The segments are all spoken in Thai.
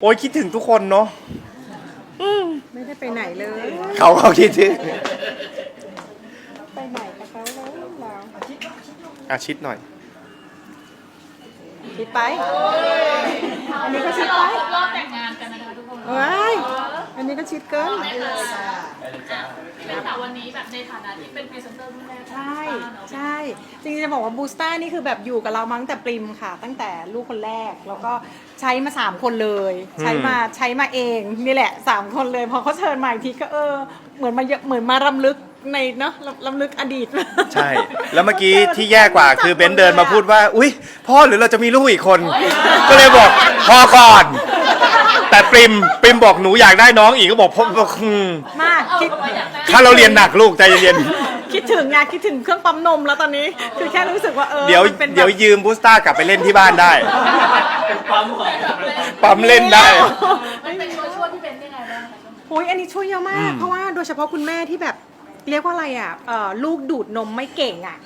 โอ้ยคิดถึงทุกคนเนาะไม่ได้ไปไหนเลยเขาเขาคิดถึงไปไหนกับเขาแล้วเราอาชิดหน่อย คิดไป อันนี้ก็ชิดไปรอบแต่งงานกันนะคะทุกคนว้าย อันนี้ก็ชิดเกินเป็นค่ะวันนี้แบบในฐานะที่เป็นพรีเซนเตอร์รุ่นแรกของใช่ บ้านเนาะ ใช่ จริงๆจะบอกว่าบูสต้านี่คือแบบอยู่กับเรามาตั้งแต่ปริมค่ะ ตั้งแต่ลูกคนแรก แล้วก็ใช้มาสามคนเลย ใช้มาใช้มาเองนี่แหละสามคนเลย พอเขาเชิญมาอีกทีก็เออ เหมือนมาเยอะเหมือนมารำลึกในเนาะรำรำลึกอดีต ใช่ แล้วเมื่อกี้ที่แย่กว่าคือเบนซ์เดินมาพูดว่า อุ้ยพ่อหรือเราจะมีลูกอีกคน ก็เลยบอก พอก่อนแต่ ปริมปริมบอกหนูอยากได้น้องอีกก็บอกพ่อบอกอืมมากคิดถ้าเราเรียนหนักลูกใจเย็นคิดถึงไงคิดถึงเครื่องปั๊มนมแล้วตอนนี้ คือแค่รู้สึกว่าเออๆเดี๋ยวมันเป็นแบบ เดี๋ยวยืมบูสต้ากลับไปเล่นที่บ้านได้ปั๊มเล่นได้ มันเป็นตัวช่วยที่เป็นยังไงบ้างคะ โอ้ยอันนี้ช่วยเยอะมากเพราะว่าโดยเฉพาะคุณแม่ที่แบบเรียกว่าอะไรอะเอ่อลูกดูดนมไม่เก่งอะ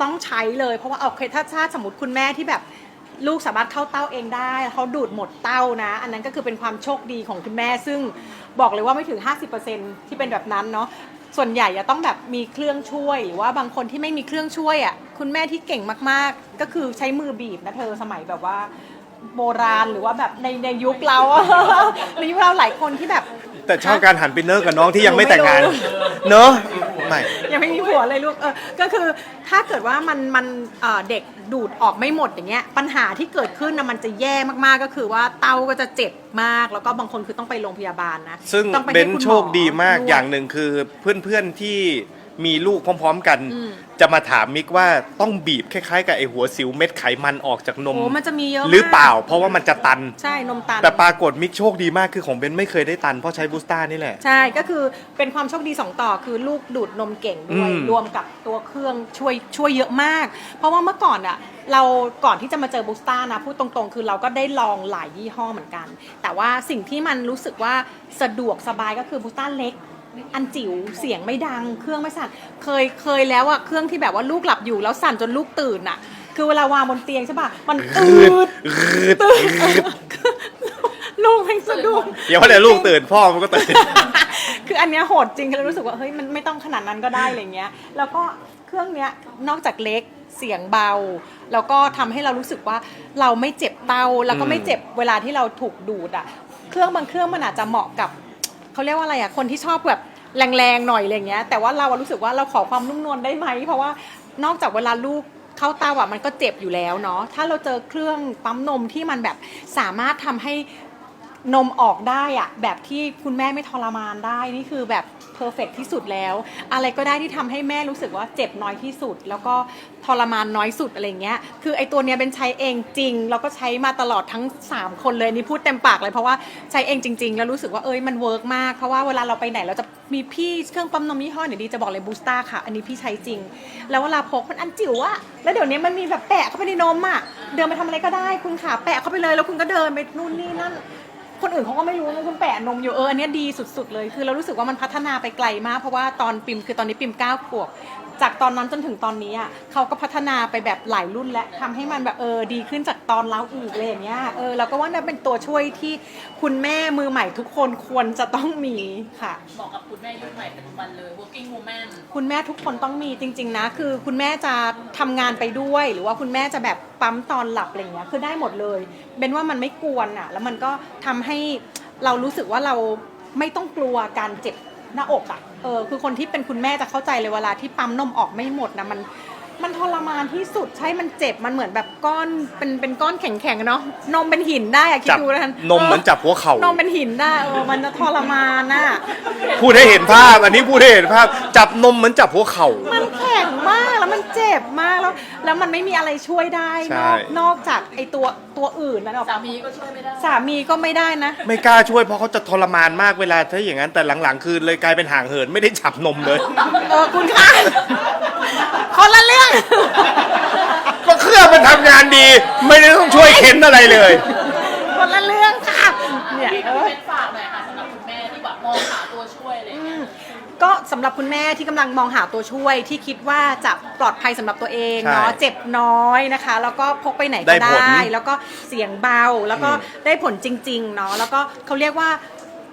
ต้องใช้เลย เพราะว่าเอาเคถ้าถ้าสมมติคุณแม่ที่แบบ ลูกสามารถเข้าเต้าเองได้เขาดูดหมดเต้านะ อันนั้นก็คือเป็นความโชคดีของคุณแม่ ซึ่งบอกเลยว่าไม่ถึง 50%ที่เป็นแบบนั้นเนาะส่วนใหญ่จะต้องแบบมีเครื่องช่วย หรือว่าบางคนที่ไม่มีเครื่องช่วยอะคุณแม่ที่เก่งมากๆ ก็คือใช้มือบีบนะเธอสมัยแบบว่าโบราณหรือว่าแบบในในยุคเราในยุคเราหลายคนที่แบบ แต่ชอบการหันไปเนิร์กกับน้องที่ยังไม่แต่งงาน เนอะไม่ ยังไม่มีผัวเลยลูกเออก็คือถ้าเกิดว่ามันมันเอ่อเด็กดูดออกไม่หมดอย่างเงี้ยปัญหาที่เกิดขึ้นนะมันจะแย่มากๆก็คือว่าเต้าก็จะเจ็บมากแล้วก็บางคนคือต้องไปโรงพยาบาลนะซึ่งต้องไปเบให้นคุณหมอโชคดีมากนวดอย่างหนึ่งคือเพื่อนๆที่ มีลูกพร้อม ๆ กัน อืม จะมาถามมิกว่าต้องบีบคล้ายๆกับไอหัวสิวเม็ดไขมันออกจากนม โอ้มันจะมีเยอะมกหรือเปล่า เพราะว่ามันจะตัน ใช่นมตัน แต่ปรากฏมิกโชคดีมากคือของเบนไม่เคยได้ตันเพราะใช้บูสต้านี่แหละ ใช่ ก็คือเป็นความโชคดีสองต่อคือลูกดูดนมเก่งด้วย อืมรวมกับตัวเครื่องช่วยช่วยเยอะมาก เพราะว่าเมื่อก่อนอะเราก่อนที่จะมาเจอบูสต้านะพูดตรงๆ คือเราก็ได้ลองหลายยี่ห้อเหมือนกัน แต่ว่าสิ่งที่มันรู้สึกว่าสะดวกสบายก็คือบูสต้าเล็ก อันจิ๋วเสียงไม่ดัง เครื่องไม่สั่นเคยเคยแล้วอะเครื่องที่แบบว่าลูกหลับอยู่แล้วสั่นจนลูกตื่นอะคือเวลาวางบนเตียงใช่ปะมันตืดรืดตื่นรืดลูกเป็นสะดุ้งเดี๋ยวพอเดี๋ยวลูกตื่นพ่อมันก็ตื่นคืออันเนี้ยโหดจริงคือเรารู้สึกว่าเฮ้ยมันไม่ต้องขนาดนั้นก็ได้อะไรเงี้ย แล้วก็เครื่องเนี้ยนอกจากเล็กเสียงเบา แล้วก็ทำให้เรารู้สึกว่าเราไม่เจ็บเตาแล้วก็ไม่เจ็บเวลาที่เราถูกดูดอะ เครื่องบางเครื่องมันอาจจะเหมาะกับ เขาเรียกว่าอะไรอะคนที่ชอบแบบแรงๆหน่อยอะไรเงี้ย แต่ว่าเราอะรู้สึกว่าเราขอความนุ่มนวลได้ไหมเพราะว่านอกจากเวลาลูกเข้าเตาอะมันก็เจ็บอยู่แล้วเนาะถ้าเราเจอเครื่องปั๊มนมที่มันแบบสามารถทำให้นมออกได้อะแบบที่คุณแม่ไม่ทรมานได้นี่คือแบบ เพอร์เฟกที่สุดแล้ว อะไรก็ได้ที่ทำให้แม่รู้สึกว่าเจ็บน้อยที่สุด แล้วก็ทรมานน้อยสุดอะไรเงี้ย คือไอตัวเนี้ยเป็นใช้เองจริง แล้วก็ใช้มาตลอดทั้ง 3 คนเลยนี่พูดเต็มปากเลยเพราะว่าใช้เองจริง ๆ แล้วรู้สึกว่าเอ้ยมันเวิร์กมาก เพราะว่าเวลาเราไปไหนเราจะมีพี่เครื่องปั๊มนมยี่ห้อไหนดีจะบอกเลยบูสต้าค่ะ อันนี้พี่ใช้จริง แล้วเวลาพกมันอันจิ๋วอะแล้วเดี๋ยวนี้มันมีแบบแปะเข้าไปในนมอะเดินไปทำอะไรก็ได้คุณขาแปะเข้าไปเลย แล้วคุณก็เดินไปนู่นนี่นั่น คนอื่นเขาก็ไม่รู้นะคุณแปะนมอยู่เอออันเนี้ยดีสุด ๆ เลย คือเรารู้สึกว่ามันพัฒนาไปไกลมาก เพราะว่าตอนปิมคือตอนนี้ปิมเก้าขวบ จากตอนนั้นจนถึงตอนนี้อะเขาก็พัฒนาไปแบบหลายรุ่นและทำให้มันแบบเออดีขึ้นจากตอนเราอีกเลยอย่างเงี้ยเออเราก็ว่านั่นเป็นตัวช่วยที่คุณแม่มือใหม่ทุกคนควรจะต้องมีค่ะ เหมาะกับคุณแม่ยุคใหม่ปัจจุบันเลย working woman คุณแม่ทุกคนต้องมีจริง ๆ นะ คือคุณแม่จะทำงานไปด้วย หรือว่าคุณแม่จะแบบปั๊มตอนหลับอะไรเงี้ยคือได้หมดเลยเบนว่ามันไม่กวนอะ แล้วมันก็ทำให้เรารู้สึกว่าเราไม่ต้องกลัวการเจ็บหน้าอกอะเออคือคนที่เป็นคุณแม่จะเข้าใจเลยเวลาที่ปั๊มนมออกไม่หมดนะมันมันทรมานที่สุดใช่มันเจ็บมันเหมือนแบบก้อนเป็นเป็นก้อนแข็งๆอะเนาะนมเป็นหินได้อะคิดจับดูนะนมเหมือนจับหัวเข่า นมเป็นหินได้เออมันจะทรมานน่ะพูดให้เห็นภาพ อันนี้พูดให้เห็นภาพ จับนมเหมือนจับหัวเข่า มันแข็ง มากแล้วมันเจ็บมากแล้ว แล้วมันไม่มีอะไรช่วยได้ใช่ นอกนอกจากไอตัวตัวอื่นนะสามีก็ช่วยไม่ได้ สามีก็ไม่ได้นะ ไม่กล้าช่วยเพราะเขาจะทรมานมากเวลาถ้าอย่างนั้นแต่หลังๆ คือเลยกลายเป็นห่างเหินไม่ได้จับนมเลย เออคุณคะคนละเรื่อง ก็เครื่องมันทำงานดี ไม่ได้ต้องช่วยเข็นอะไรเลย คนละเรื่องค่ะเนี่ย พี่ เออ เป็นฝากหน่อยค่ะ สำหรับคุณแม่ที่แบบมองหาตัวช่วยอะไรอย่างอืเงี้ยมก็สำหรับคุณแม่ที่กำลังมองหาตัวช่วยที่คิดว่าจะปลอดภัยสำหรับตัวเองใช่เนาะเจ็บน้อยนะคะ แล้วก็พกไปไหนได้ก็ผลได้แล้วก็เสียงเบาแล้วก็อืม ได้ผลจริงๆเนาะแล้วก็เขาเรียกว่า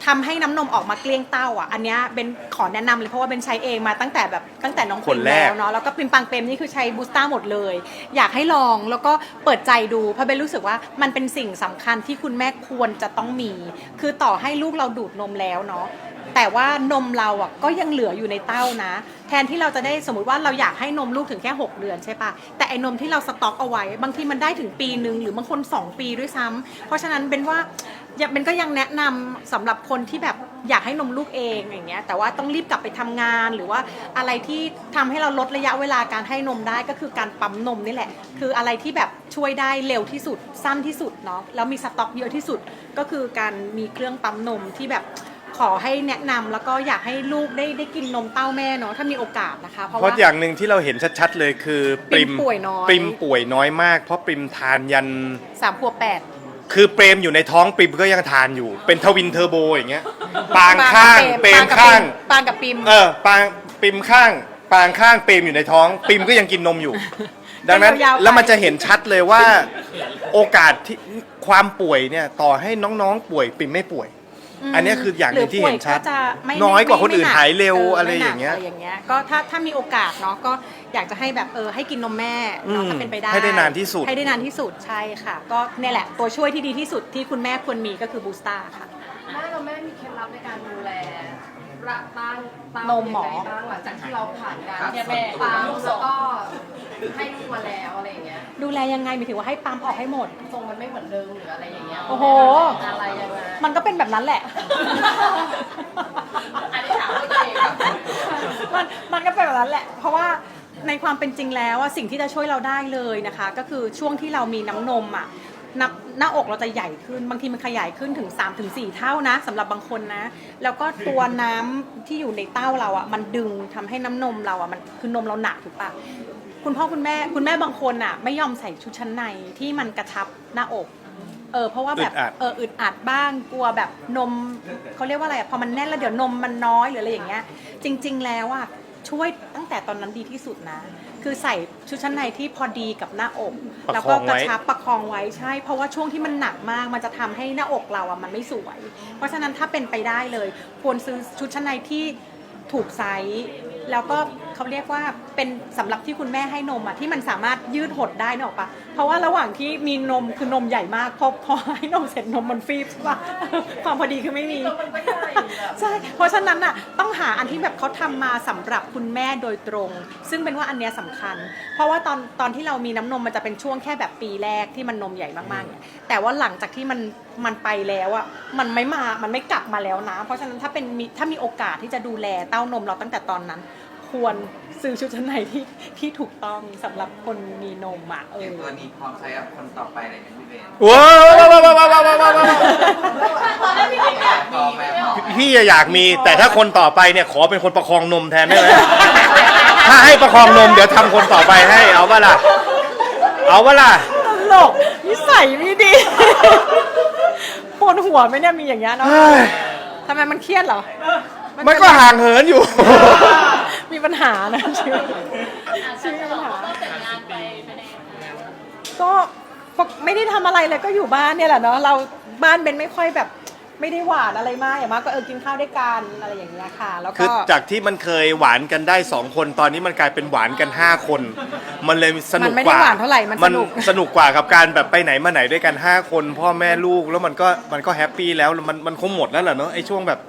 ทำให้น้ำนมออกมาเกลี้ยงเต้าอะอันเนี้ยเป็นขอแนะนำเลยเพราะว่าเป็นใช้เองมาตั้งแต่แบบตั้งแต่น้อง คนแรกล้วเนาะแล้วก็ปิมปังเปมนี่คือใช้บูสต้าหมดเลย อยากให้ลองแล้วก็เปิดใจดูเพราะเบนรู้สึกว่ามันเป็นสิ่งสำคัญที่คุณแม่ควรจะต้องมี คือต่อให้ลูกเราดูดนมแล้วเนาะ แต่ว่านมเราอะก็ยังเหลืออยู่ในเต้านะ แทนที่เราจะได้สมมติว่าเราอยากให้นมลูกถึงแค่ 6 เดือนใช่ปะแต่ไอ้นมที่เราสต็อกเอาไว้ บางทีมันได้ถึงปีหนึ่งหรือบางคน 2 ปีด้วยซ้ำเพราะฉะนั้นเป็นว่าอย่าเป็นก็ยังแนะนำสำหรับคนที่แบบอยากให้นมลูกเองอย่างเงี้ยแต่ว่าต้องรีบกลับไปทำงานหรือว่าอะไรที่ทำให้เราลดระยะเวลาการให้นมได้ก็คือการปั๊มนมนี่แหละ คืออะไรที่แบบช่วยได้เร็วที่สุดสั้นที่สุดเนาะแล้วมีสต็อกเยอะที่สุดก็คือการมีเครื่องปั๊มนมที่แบบ ขอให้แนะนำแล้วก็อยากให้ลูกได้ได้กินนมเต้าแม่เนาะถ้ามีโอกาสนะคะ เพราะเพราะว่าอย่างหนึ่งที่เราเห็นชัดๆเลยคือปริมป่วยน้อย ปริมป่วยน้อยมาก เพราะปริมทานยัน สามขวบแปด คือเปรมอยู่ในท้องปริมก็ยังทานอยู่ เป็นทวินเทอร์โบอย่างเงี้ยปางข้างเปรมข้าง ปางกับปิม เออปางปริมข้าง ปางข้างเปรมอยู่ในท้องปริมก็ยังกินนมอยู่ ดังนั้นยาวๆไป แล้วมันจะเห็นชัดเลยว่า โอกาสที่ความป่วยเนี่ยต่อให้น้องๆป่วยปริมไม่ป่วย อันเนี้ยคืออย่างหนึ่งที่เห็นชัดรือป่วยก็จะไม่น้อยกว่าคนอื่นไม่หายเร็วม่อะไรม่หนักอย่างเงี้ย อะไรอย่างเงี้ยก็ถ้าถ้ามีโอกาสเนาะก็อยากจะให้แบบเออให้กินนมแม่เนาะอืมถ้าเป็นไปได้ ให้ได้นานที่สุด ให้ได้นานที่สุดใช่ค่ะ ก็เนี่ยแหละตัวช่วยที่ดีที่สุดที่คุณแม่ควรมีก็คือบูสต้าค่ะ แม่เราแม่มีเคล็ดลับในการดูแลระตั้งเต้านมหมอ ยังไงบ้างหลังจากที่เราผ่านการเนี่ยแม่ปั๊มแล้วก็ ให้ลูกมาแล้วอะไรอย่างเงี้ยดูแลยังไงหมายถึงว่าให้ปั๊มออกให้หมด ทรงมันไม่เหมือนเดิมหรืออะไรอย่างเงี้ยโอ้โห อะไรยังไงมันก็เป็นแบบนั้นแหละ อันนี้ถามตัวเองมันมันก็เป็นแบบนั้นแหละ เพราะว่าในความเป็นจริงแล้วว่าสิ่งที่จะช่วยเราได้เลยนะคะ ก็คือช่วงที่เรามีน้ำนมอะหน้าหน้าอกเราจะใหญ่ขึ้นบางทีมันขยายขึ้นถึง3-4ถึง4เท่านะสำหรับบางคนนะ แล้วก็ตัวน้ำที่อยู่ในเต้าเราอะมันดึงทำให้น้ำนมเราอะมันคือนมเราหนักถูกปะ คุณพ่อคุณแม่คุณแม่บางคนอะ ไม่ยอมใส่ชุดชั้นในที่มันกระชับหน้าอก เออเพราะว่าแบบอึดอัด เอออึดอัดบ้างกลัวแบบนมเขาเรียกว่าอะไรอะพอมันแน่นแล้วเดี๋ยวนมมันน้อยหรืออะไรอย่างเงี้ย จริง ๆ แล้วอะช่วยตั้งแต่ตอนนั้นดีที่สุดนะ คือใส่ชุดชั้นในที่พอดีกับหน้าอก ประแล้วคก็องกระไว้ชับประคองไว้ใช่ เพราะว่าช่วงที่มันหนักมากมันจะทำให้หน้าอกเราอะมันไม่สวย เพราะฉะนั้นถ้าเป็นไปได้เลย ควรซื้อชุดชั้นในที่ถูกไซส์แล้วก็ เขาเรียกว่าเป็นสำหรับที่คุณแม่ให้นมอะที่มันสามารถยืดหดได้เนกอะปะเพราะว่าระหว่างที่มีนมคือนมใหญ่มากพอพอให้นมเสร็จนมมันฟีบใช่ปะความพอดีคือไม่มีมันไม่ได้แบบใช่เพราะฉะนั้นน่ะต้องหาอันที่แบบเขาทำมาสำหรับคุณแม่โดยตรง ซึ่งเป็นว่าอันเนี้ยสำคัญ เพราะว่าตอนตอนที่เรามีน้ำนมมันจะเป็นช่วงแค่แบบปีแรกที่มันนมใหญ่มากๆเนี่ยแต่ว่าหลังจากที่มันมันไปแล้วอะมันไม่มา มันไม่กลับมาแล้วนะ เพราะฉะนั้นถ้าเป็นมีถ้ามีโอกาสที่จะดูแลเต้านมเราตั้งแต่ตอนนั้น ควรซื้อชุดชั้นในที่ที่ถูกต้องสำหรับคนมีนมอะเอเตรียมอตัวนี้พร้อมใช้กับคนต่อไปเลยนะพี่เบนว้าวว้าวว้าวว้าวว้าวว้าวตอนแรกพี่บิ๊กอยากพร้มีอมไหมไม่พร้ออมอกพี่อยากมีแต่ถ้าคนต่อไปเนี่ยขอเป็นคนประคองนมแทนได้ไหมถ้าให้ประคองนมเดี๋ยวทำคนต่อไปให้เอาปะล่ะเอาปะล่ะ ตลกนิสัยไม่ดีปวดหัวไหมเนี่ยมีอย่างเงี้ยเนาะเฮ้ย ทำไมมันเครียดเหรอมันก็ห่างเหินอยู่ มีปัญหานะชีวิตอาจจะบอกว่าต้องแต่งงานไปไปในก็ปกไม่ได้ทำอะไรเลยก็อยู่บ้านเนี่ยแหละเนาะเราบ้านเบนไม่ค่อยแบบไม่ได้หวานอะไรมากอย่างมากก็เออกินข้าวด้วยกันอะไรอย่างเงี้ยค่ะ แล้วคืก็อจากที่มันเคยหวานกันได้สองคนตอนนี้มันกลายเป็นหวานกันห้าคน มันเลยสนุกมันไม่กได้ว่าหวานเท่าไหร่มันสนุก สนุกกว่ากับการแบบไปไหนมาไหนด้วยกันห้าคน พ่อแม่ลูกแล้วมันก็มันก็แฮปปี้แล้วมันมันคงหมดแล้วแหละเนาะไอ้ช่วงแบบ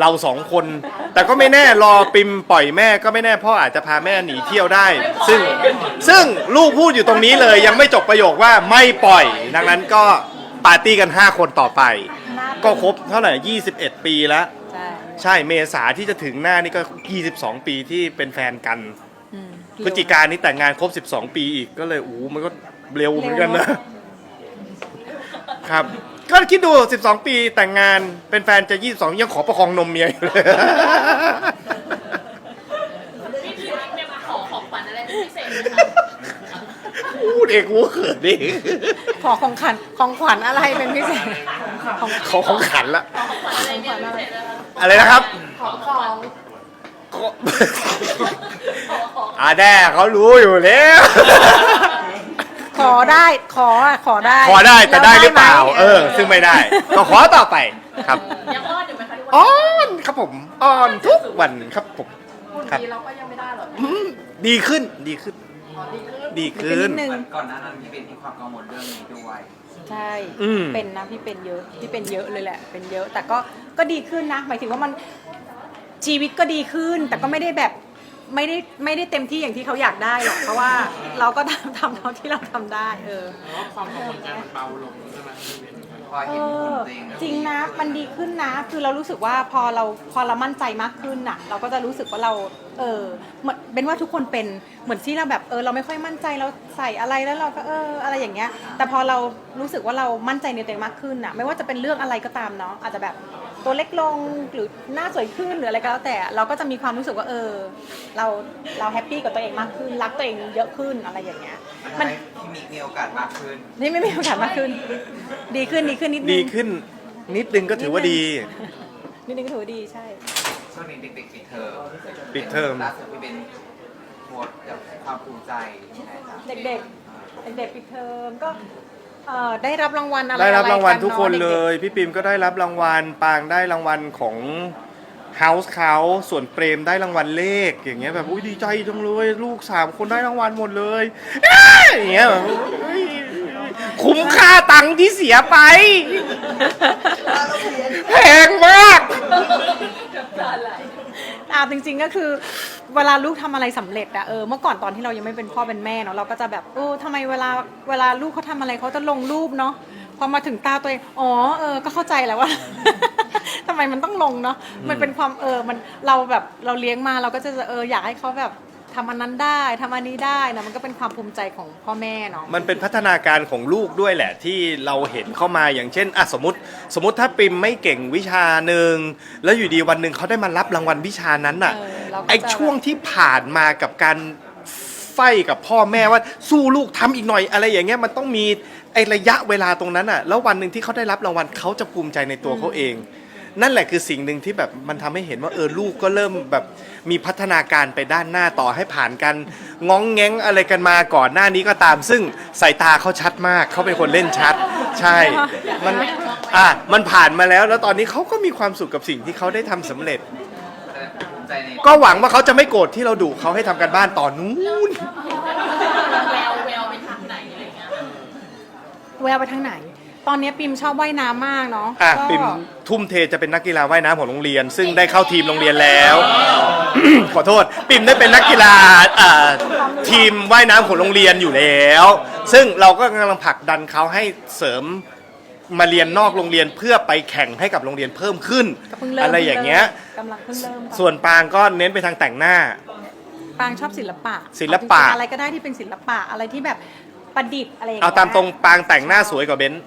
เราสองคน แต่ก็ไม่แน่รอปิมปล่อยแม่ก็ไม่แน่พ่ออาจจะพาแม่หนีเที่ยวได้ ซึ่งซึ่งลูกพูดอยู่ตรงนี้เลยยังไม่จบประโยคว่าไม่ปล่อย ดังนั้นก็ปาร์ตี้กัน 5 คนต่อไปน่าก็ครบเท่าไหร่ 21 ปีแล้ว ใช่ใช่เมษาที่จะถึงหน้านี่ก็ 22 ปีที่เป็นแฟนกันอืมพฤศจิกายนนี้แต่งงานครบ 12 ปีอีกก็เลยอู้มันก็เร็วเหมือนกันนะ ครับ ก็คิดดู 12 ปีแต่งงานเป็นแฟนจะ 22 ยังขอประคองนมเมียอยู่เลย พี่พี่บิ๊กเนี่ยมาขอของขวัญอะไรเป็นพิเศษไหมคะพูดเองกูเขินดิขอของขวัญของขวัญอะไรเป็นพิเศษของเขาของขันละของขวัญอะไรเนี่ยพิเศษนะคะอะไรนะครับ ของของก็อาแน่เขารู้อยู่แล้ว ขอได้ขออะขอได้ขอได้แต่ได้หรือเปล่าไมเออ ซึ่งไม่ได้ ก็ขอต่อไปครับ ยังอ้อนอยู่ไหมคะทุกวันอ้อนครับผมอ้อนทุกวันครับผมพูดครับ ดีเราก็ยังไม่ได้หรอกอืมดีขึ้นดีขึ้นขอดีขึ้นดีเป็นขึ้นินดนึงก่อนหน้านั้นพี่เบนมีความกังวลเรื่องนี้ด้วย ใช่อืม เป็นนะพี่เป็นเยอะพี่เป็นเยอะเลยแหละ เป็นเยอะแต่ก็ก็ดีขึ้นนะหมายถึงว่ามันชีวิตก็ดีขึ้น แต่ก็ไม่ได้แบบ ไม่ได้ไม่ได้เต็มที่อย่างที่เขาอยากได้หรอกเพราะว่าเราก็ทำทำเท่าที่เราทำได้เออพอเอเห็นหุ่นอตัวเองแล้วจริงนะ มันดีขึ้นนะ คือเรารู้สึกว่าพอเราพอเรามั่นใจมากขึ้นน่ะ เราก็จะรู้สึกว่าเรา เออเหมือนเป็นว่าทุกคนเป็น เหมือนที่เราแบบเออเราไม่ค่อยมั่นใจเราใส่อะไรแล้วเราก็เอออะไรอย่างเงี้ย แต่พอเรารู้สึกว่าเรามั่นใจในตัวเองมากขึ้นน่ะ ไม่ว่าจะเป็นเรื่องอะไรก็ตามเนาะ อาจจะแบบ ตัวเล็กลงหรือหน้าสวยขึ้นหรืออะไรก็แล้วแต่เราก็จะมีความรู้สึกว่าเออ เราเราแฮปปี้กับตัวเองมากขึ้น รักตัวเองเยอะขึ้นอะไรอย่างเงี้ย มัมันนให้พี่มิกมีโอกาสมากขึ้น นี่ไม่มีโอกาสมากขึ้น ดีขึ้นดีขึ้นนิดนึงดีขึ้นนิดนึงก็ถือว่าดี นิดนึงก็ถือว่าดีใช่ ช่วงนี้เด็กๆปิดเทอมปิดเทอม ล่าสุดพี่เบนโพสต์กับความภูมิใจยังไงครับเด็กๆ เด็กๆปิดเทอมก็ เอ่อได้รับรางวัลอะไรได้รับรางวัลทุกคนอะเลด็ยพี่ปิมก็ได้รับรางวัล ปางได้รางวัลของ House เขาส่วนเปรมได้รางวัลเลข อย่างเงี้ยแบบอุ้ยดีใจจังเลย ลูกสามคนได้รางวัลหมดเลยอ้าอย่างเงี้ยแบบเฮ้ยคุ้มค่าตังค์ที่เสียไป แพงมาก อ่าจริงๆก็คือ เวลาลูกทำอะไรสำเร็จอะเออเมื่อก่อนตอนที่เรายังไม่เป็นพ่อเป็นแม่เนาะเราก็จะแบบเออทำไมเวลาเวลาลูกเขาทำอะไรเขาจะลงรูปเนาะพอมาถึงตาตัวเองอ๋อเออก็เข้าใจแล้วว่า ทำไมมันต้องลงเนาะมันเป็นความเออมันเราแบบเราเลี้ยงมาเราก็จะเอออยากให้เขาแบบ ทำอันนั้นได้ทำอันนี้ได้นะมันก็เป็นความภูมิใจของพ่อแม่เนาะ มันเป็นพัฒนาการของลูกด้วยแหละ ที่เราเห็นเข้ามาอย่างเช่นอะสมมติ สมมติถ้าปิมไม่เก่งวิชาหนึ่งแล้วอยู่ดีวันหนึ่งเขาได้มารับรางวัลวิชานั้นน่ะเออเราก็จะ ไอช่วงที่ผ่านมากับการไฟกับพ่อแม่ว่าสู้ลูกทำอีกหน่อยอะไรอย่างเงี้ยมันต้องมีไอระยะเวลาตรงนั้นอะแล้ววันหนึ่งที่เขาได้รับรางวัลเขาจะภูมิใจในตัวเขาเอง นั่นแหละคือสิ่งหนึ่งที่แบบมันทำให้เห็นว่าเออลูกก็เริ่มแบบมีพัฒนาการไปด้านหน้าต่อให้ผ่านกันง้องแง้งอะไรกันมาก่อนหน้านี้ก็ตาม ซึ่งสายตาเขาชัดมากเขาเป็นคนเล่นชัด ใช่ มันอะมันผ่านมาแล้ว แล้วตอนนี้เขาก็มีความสุขกับสิ่งที่เขาได้ทำสำเร็จแต่ภูมิใจในก็หวังว่าเขาจะไม่โกรธที่เราดุเขาให้ทำกันบ้านต่อนนู้น แววแววไปทางไหนอะไรเงี้ย แววไปทางไหน ตอนนี้ปิมชอบว่ายน้ำมากเนาะอะก็ปิมทุ่มเทจะเป็นนักกีฬาว่ายน้ำของโรงเรียน ซึ่งได้เข้าทีมโรงเรียนแล้ว ขอโทษ ปิมได้เป็นนักกีฬาอ่าทีมว่ายน้ำของโรงเรียนอยู่แล้ว ซึ่งเราก็กำลังผลักดันเขาให้เสริมมาเรียนนอกโรงเรียนเพื่อไปแข่งให้กับโรงเรียนเพิ่มขึ้น ก็เพิ่งเริ่มอะไรอย่างเงี้ย กำลังเพิ่งเริ่มส่วนปางก็เน้นไปทางแต่งหน้า ปางชอบศิลปะศิลปะจริงๆอะไรก็ได้ที่เป็นศิลปะอะไรที่แบบ ประดิษฐ์อะไรอย่างเอาเงี้ยตามตรงปางแต่งหน้าสวยกว่าเบนซ์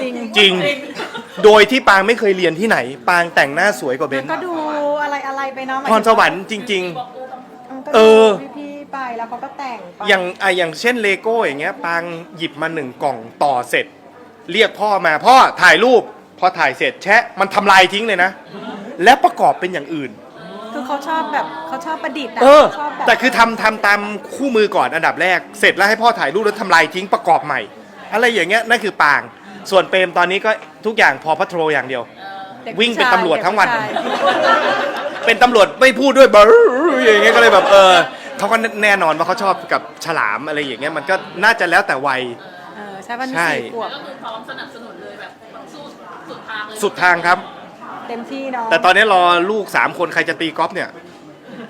จริงจริง โดยที่ปางไม่เคยเรียนที่ไหน ปางแต่งหน้าสวยกว่าเบนซ์ก็ดูอะไรอะไรไปเนาะพรสวรรค์จริง มันก็เอดูอพี่ๆไปแล้วเขาก็แต่งไปๆ อย่างอะอย่างเช่นเลโก้อย่างเงี้ย ปางหยิบมาหนึ่งกล่องต่อเสร็จ เรียกพ่อมาพ่อถ่ายรูป พอถ่ายเสร็จแชะมันทำลายทิ้งเลยนะ แล้วประกอบเป็นอย่างอื่น คือเขาชอบแบบเขาชอบประดิษฐ์ะเออ ชอบแบบแต่คือทำทำตามคู่มือก่อนอันดับแรก เสร็จแล้วให้พ่อถ่ายรูปแล้วทำลายทิ้งประกอบใหม่ อะไรอย่างเงี้ยนั่นคือปาง ส่วนเปรมตอนนี้ก็ทุกอย่างพอพัทโทรอย่างเดียว ด็กวิ่งเป็นผู้ชายตำรวจทั้งวัน เด็กผู้ชายเป็นตำรวจไม่พูดด้วยบรอย่างเงี้ยก็เลยแบบเออเขาก็แน่นอนว่าเขาชอบกับฉลามอะไรอย่างเงี้ยมันก็น่าจะแล้วแต่วัย เออใช่ป่ะนี่ใช่ สี่ขวบก็คือพร้อมสนับสนุนเลยแบบสู้สุดทางเลยสุดทางครับ เต็มที่เนาะแต่ตอนนี้รอลูก3คนใครจะตีกอล์ฟเนี่ย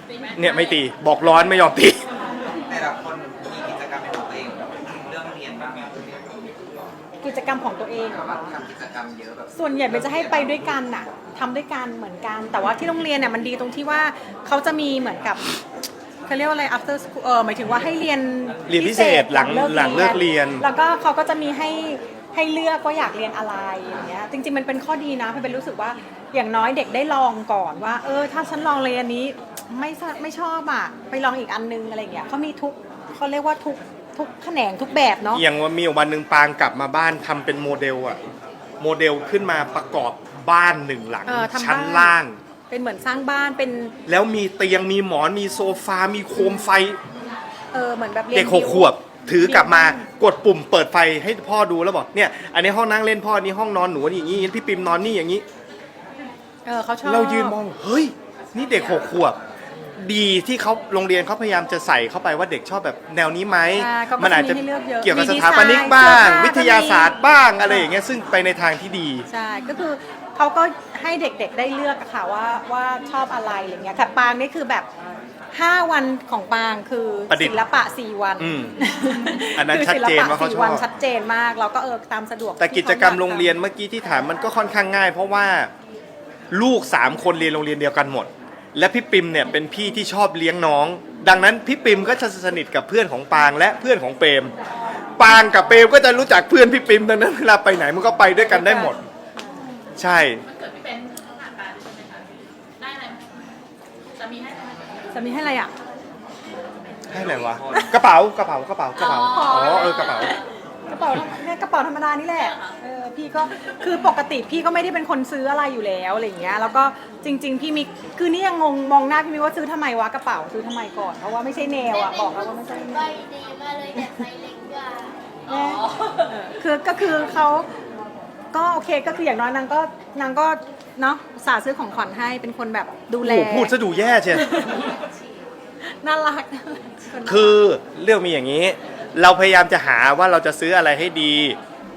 ตีไหมเนี่ยไม่ตีบอกร้อนไม่ยอมตี แต่ละคนมีกิจกรรมเป็นของตัวเองแบบเรื่องเรียนบ้างไหมพี่เบนกิจกรรมของตัวเองเหรแบบอว่าทำกิจกรรมเยอะแบบส่วนใหญ่เป็นจะให้ไปด้วยกันน่ะทำด้วยกันเหมือนกัน แต่ว่าที่โรงเรียนเนี่ยมันดีตรงที่ว่าเขาจะมีเหมือนกับเขาเรียกว่าอะไร after school เออหมายถึงว่าให้เรียนเรียนพิเศษหลังหลังเลิกเรียน แล้วก็เขาก็จะมีให้ ให้เลือกว่าอยากเรียนอะไรอย่างเงี้ยจริง ๆ มันเป็นข้อดีนะเพราะเป็นรู้สึกว่าอย่างน้อยเด็กได้ลองก่อนว่า เออ ถ้าฉันลองเรียนนี้ไม่ชอบไม่ชอบอะไปลองอีกอันนึงอะไรอย่างเงี้ยเขามีทุกเขาเรียกว่าทุกทุกแขนงทุกแบบเนาะอย่างว่ามีวันหนึ่งปางกลับมาบ้านทำเป็นโมเดลอะโมเดลขึ้นมาประกอบบ้านหนึ่งหลังเออทำบ้านชั้นล่าง เป็นเหมือนสร้างบ้านเป็น แล้วมีเตียงมีหมอนมีโซฟา มีโคมไฟ เออเหมือนแบบรียนเด็กหกขวบ ถือกลับมากดปุ่มเปิดไฟให้พ่อดูแล้วบอกเนี่ย อันนี้ห้องนั่งเล่นพ่ออันนี้ห้องนอนหนูอย่างนี้พี่ปิมนอนนี่อย่างนี้ เออเขาชอบเรายืนมองเฮ้ย นี่เด็กหกขวบ ดีที่เขาโรงเรียนเขาพยายามจะใส่เข้าไปว่าเด็กชอบแบบแนวนี้ไหมอ่าเขาก็มันอาจจะมีให้เลือกเยอะเกี่ยวกับมีสถาปนิกดีไซน์บ้าง เสื้อผ้าวิทยาศาสตร์บ้างอะไรอย่างเงี้ยซึ่งไปในทางที่ดี ใช่ก็คือเขาก็ให้เด็กๆได้เลือกอะค่ะว่าว่าชอบอะไรอะไรเงี้ยค่ะปางนี่คือแบบ 5 วันของปางคือประดิษฐ์ศิลปะ 4 วันอืมอันนั้นคือชัดเจนว่าเขาศิลปะสี่ชอบ วันชัดเจนมากเราก็เออตามสะดวกแต่กิจกรรมโรงเรียนเมื่อกี้ที่ถามมันก็ค่อนข้างง่าย เพราะว่าลูกสามคนเรียนโรงเรียนเดียวกันหมด และพี่ปิมเนี่ยเป็นพี่ที่ชอบเลี้ยงน้อง ดังนั้นพี่ปิมก็จะสนิทกับเพื่อนของปางและเพื่อนของเปรมปางกับเปรมก็จะรู้จักเพื่อนพี่ปิมดังนั้นเวลาไปไหนมันก็ไปด้วยกันได้หมด ใช่ ให้ไหมจะมีให้อะไรอะ ให้อะไรวะ กระเป๋ากระเป๋ากระเป๋ากระเป๋าอ๋ อเออกระเป๋า กระเป๋าเนี่ยกระเป๋าธรรมดานี่แหละเออพี่ก็คือปกติพี่ก็ไม่ได้เป็นคนซื้ออะไรอยู่แล้วอะไรอย่างเงี้ย แล้วก็จริง ๆ พี่มีคือนี่ยังงงมองหน้าพี่มีว่าซื้อทำไมวะกระเป๋าซื้อทำไมก่อนเพราะว่าไม่ใช่แนวอะบอกแล้วว่าไม่ใช่แนใบว ดีมาเลยแต่ไซส์เล็กกว่าเออคือก็คือเขาก็โอเคก็คืออย่างน้อยนางก็นางก็ เนาะสาห์ซื้อของขวัญให้เป็นคนแบบดูแลโอ้โหพูดซะดูแย่เชียวน่ารัก คือเรื่องมีอย่างนี้ เราพยายามจะหาว่าเราจะซื้ออะไรให้ดี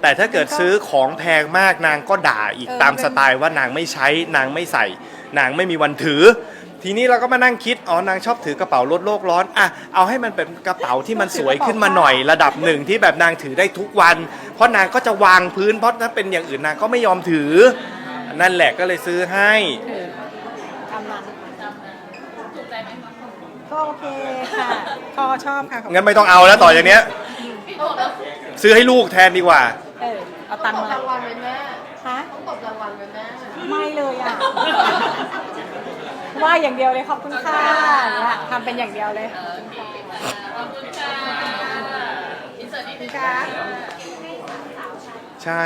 แต่ถ้าเกิดซื้อของแพงมากนางก็ด่าอีกตามสไตล์ว่านางไม่ใช้นางไม่ใส่ นางไม่มีวันถือ ทีนี้เราก็มานั่งคิดอ๋อนางชอบถือกระเป๋าลดโลกร้อนอะเอาให้มันเป็นกระเป๋าที่มันสวยขึ้นมาหน่อยระดับหนึ่งที่แบบนางถือได้ทุกวัน เพราะนางก็จะวางพื้นเพราะถ้าเป็นอย่างอื่นนางก็ไม่ยอมถือ นั่นแหละก็เลยซื้อให้ทำนั้นจำนะถูกใจไหมคะก็โอเคค่ะก็ชอบค่ะขอบคุณงั้นไม่ต้องเอาแล้วต่อจากเนี้ย พี่ตัวแล้วซื้อให้ลูกแทนดีกว่า เออเอาตังค์ตบมารางวัลไหมแม่ฮะต้องตบรางวัลไหมแม่ไม่เลยอะว่าอย่างเดียวเลยขอบคุณค่ะเนี่ยทำเป็นอย่างเดียวเลยโอเคขอบคุณค่ะอินเสิร์ตนิดนึงค่ะ ใช่